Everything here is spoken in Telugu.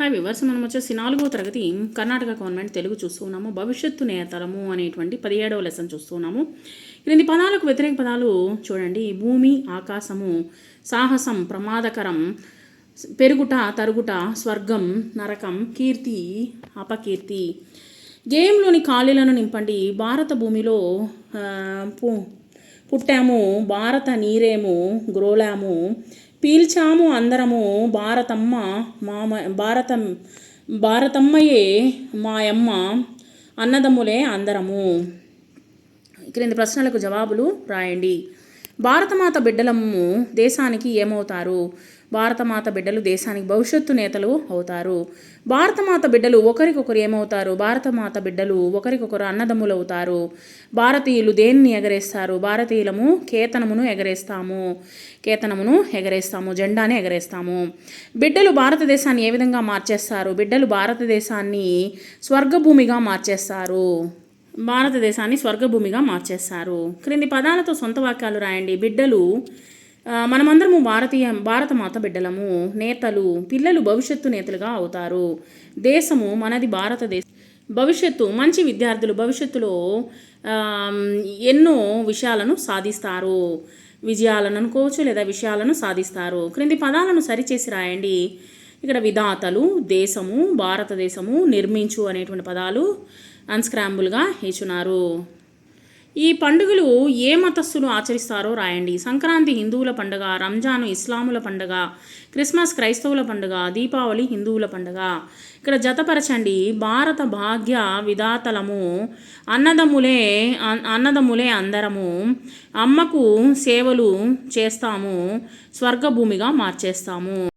హాయ్ వివర్స్ మనం వచ్చేసి నాలుగో తరగతి కర్ణాటక గవర్నమెంట్ తెలుగు చూస్తున్నాము భవిష్యత్తు నేతరము అనేటువంటి పదిహేడవ లెసన్ చూస్తున్నాము క్రింది పదాలకు వ్యతిరేక పదాలు చూడండి. భూమి ఆకాశము సాహసం ప్రమాదకరం పెరుగుట తరుగుట స్వర్గం నరకం కీర్తి అపకీర్తి. గేమ్లోని ఖాళీలను నింపండి. భారత భూమిలో పు- పుట్టాము. భారత నీరేము గ్రోలాము. పీల్చాము అందరము భారతమ్మ మామ భారతం భారతమ్మయే మాయమ్మ అన్నదమ్ములే అందరము. క్రింది ప్రశ్నలకు జవాబులు రాయండి. భారతమాత బిడ్డలము దేశానికి ఏమవుతారు? భారతమాత బిడ్డలు దేశానికి భవిష్యత్తు నేతలు అవుతారు. భారతమాత బిడ్డలు ఒకరికొకరు ఏమవుతారు? భారతమాత బిడ్డలు ఒకరికొకరు అన్నదమ్ములు అవుతారు భారతీయులు దేన్ని ఎగరేస్తారు? భారతీయులము కేతనమును ఎగరేస్తాము. కేతనమును ఎగరేస్తాము. జెండాని ఎగరేస్తాము. బిడ్డలు భారతదేశాన్ని ఏ విధంగా మార్చేస్తారు? బిడ్డలు భారతదేశాన్ని స్వర్గభూమిగా మార్చేస్తారు. భారతదేశాన్ని స్వర్గభూమిగా మార్చేస్తారు క్రింది పదాలతో సొంత వాక్యాలు రాయండి. బిడ్డలు మనమందరము భారతీయ భారతమాత బిడ్డలము నేతలు పిల్లలు భవిష్యత్తు నేతలుగా అవుతారు. దేశము మనది భారతదేశం భవిష్యత్తు మంచి విద్యార్థులు భవిష్యత్తులో ఎన్నో విషయాలను సాధిస్తారు. విజయాలను అనుకోవచ్చు లేదా విషయాలను సాధిస్తారు. క్రింది పదాలను సరిచేసి రాయండి. ఇక్కడ విధాతలు దేశము భారతదేశము నిర్మించు అనేటువంటి పదాలు అన్స్క్రాంబుల్గా ఇచ్చున్నారు ఈ పండుగలు ఏ మతస్థులు ఆచరిస్తారో రాయండి. సంక్రాంతి హిందువుల పండుగ రంజాను ఇస్లాముల పండుగ క్రిస్మస్ క్రైస్తవుల పండుగ దీపావళి హిందువుల పండుగ. ఇక్కడ జతపరచండి. భారత భాగ్య విధాతలము అన్నదమ్ములే అన్- అన్నదమ్ములే అందరము అమ్మకు సేవలు చేస్తాము స్వర్గభూమిగా మార్చేస్తాము.